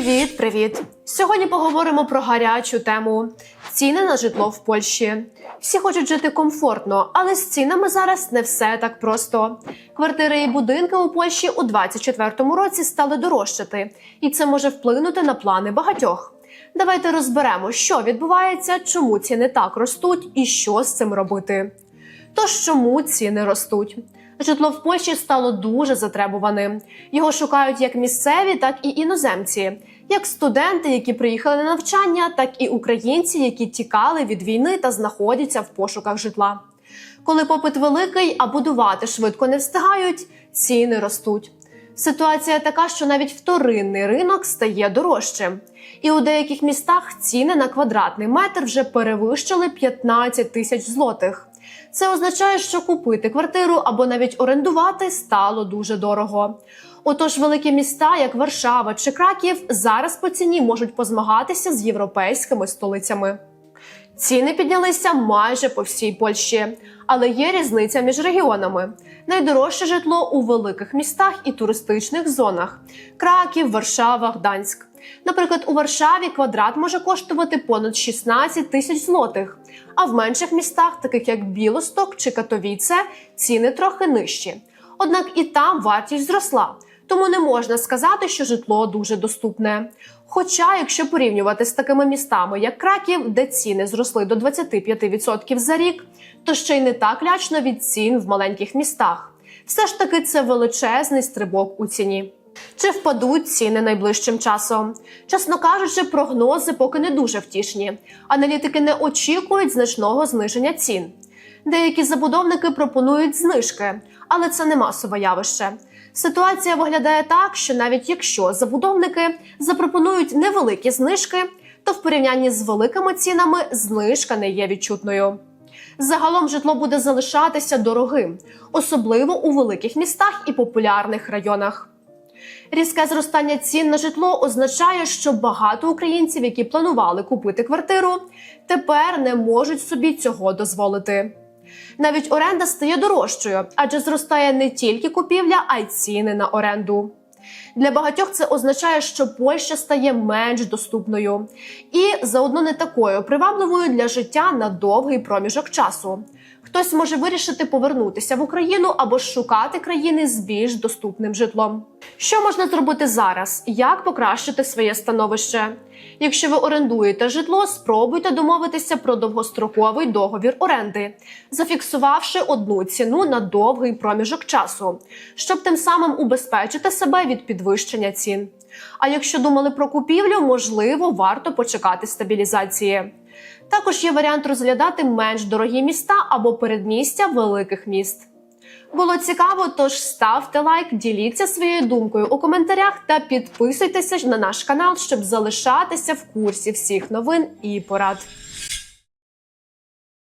Привіт, привіт! Сьогодні поговоримо про гарячу тему: ціни на житло в Польщі. Всі хочуть жити комфортно, але з цінами зараз не все так просто. Квартири і будинки у Польщі у 2024 році стали дорожчати, і це може вплинути на плани багатьох. Давайте розберемо, що відбувається, чому ціни так ростуть і що з цим робити. Тож чому ціни ростуть? Житло в Польщі стало дуже затребуваним. Його шукають як місцеві, так і іноземці, як студенти, які приїхали на навчання, так і українці, які тікали від війни та знаходяться в пошуках житла. Коли попит великий, а будувати швидко не встигають, ціни ростуть. Ситуація така, що навіть вторинний ринок стає дорожчим. І у деяких містах ціни на квадратний метр вже перевищили 15 тисяч злотих. Це означає, що купити квартиру або навіть орендувати стало дуже дорого. Отож, великі міста, як Варшава чи Краків, зараз по ціні можуть позмагатися з європейськими столицями. Ціни піднялися майже по всій Польщі, але є різниця між регіонами. Найдорожче житло у великих містах і туристичних зонах: Краків, Варшава, Гданськ. Наприклад, у Варшаві квадрат може коштувати понад 16 тисяч злотих, а в менших містах, таких як Білосток чи Катовіце, ціни трохи нижчі. Однак і там вартість зросла, тому не можна сказати, що житло дуже доступне. Хоча, якщо порівнювати з такими містами, як Краків, де ціни зросли до 25% за рік, то ще й не так лячно від цін в маленьких містах. Все ж таки, це величезний стрибок у ціні. Чи впадуть ціни найближчим часом? Чесно кажучи, прогнози поки не дуже втішні. Аналітики не очікують значного зниження цін. Деякі забудовники пропонують знижки, але це не масове явище. Ситуація виглядає так, що навіть якщо забудовники запропонують невеликі знижки, то в порівнянні з великими цінами знижка не є відчутною. Загалом житло буде залишатися дорогим, особливо у великих містах і популярних районах. Різке зростання цін на житло означає, що багато українців, які планували купити квартиру, тепер не можуть собі цього дозволити. Навіть оренда стає дорожчою, адже зростає не тільки купівля, а й ціни на оренду. Для багатьох це означає, що Польща стає менш доступною і заодно не такою привабливою для життя на довгий проміжок часу. Хтось може вирішити повернутися в Україну або шукати країни з більш доступним житлом. Що можна зробити зараз? Як покращити своє становище? Якщо ви орендуєте житло, спробуйте домовитися про довгостроковий договір оренди, зафіксувавши одну ціну на довгий проміжок часу, щоб тим самим убезпечити себе від підвищення цін. А якщо думали про купівлю, можливо, варто почекати стабілізації. Також є варіант розглядати менш дорогі міста або передмістя великих міст. Було цікаво, тож ставте лайк, діліться своєю думкою у коментарях та підписуйтеся на наш канал, щоб залишатися в курсі всіх новин і порад.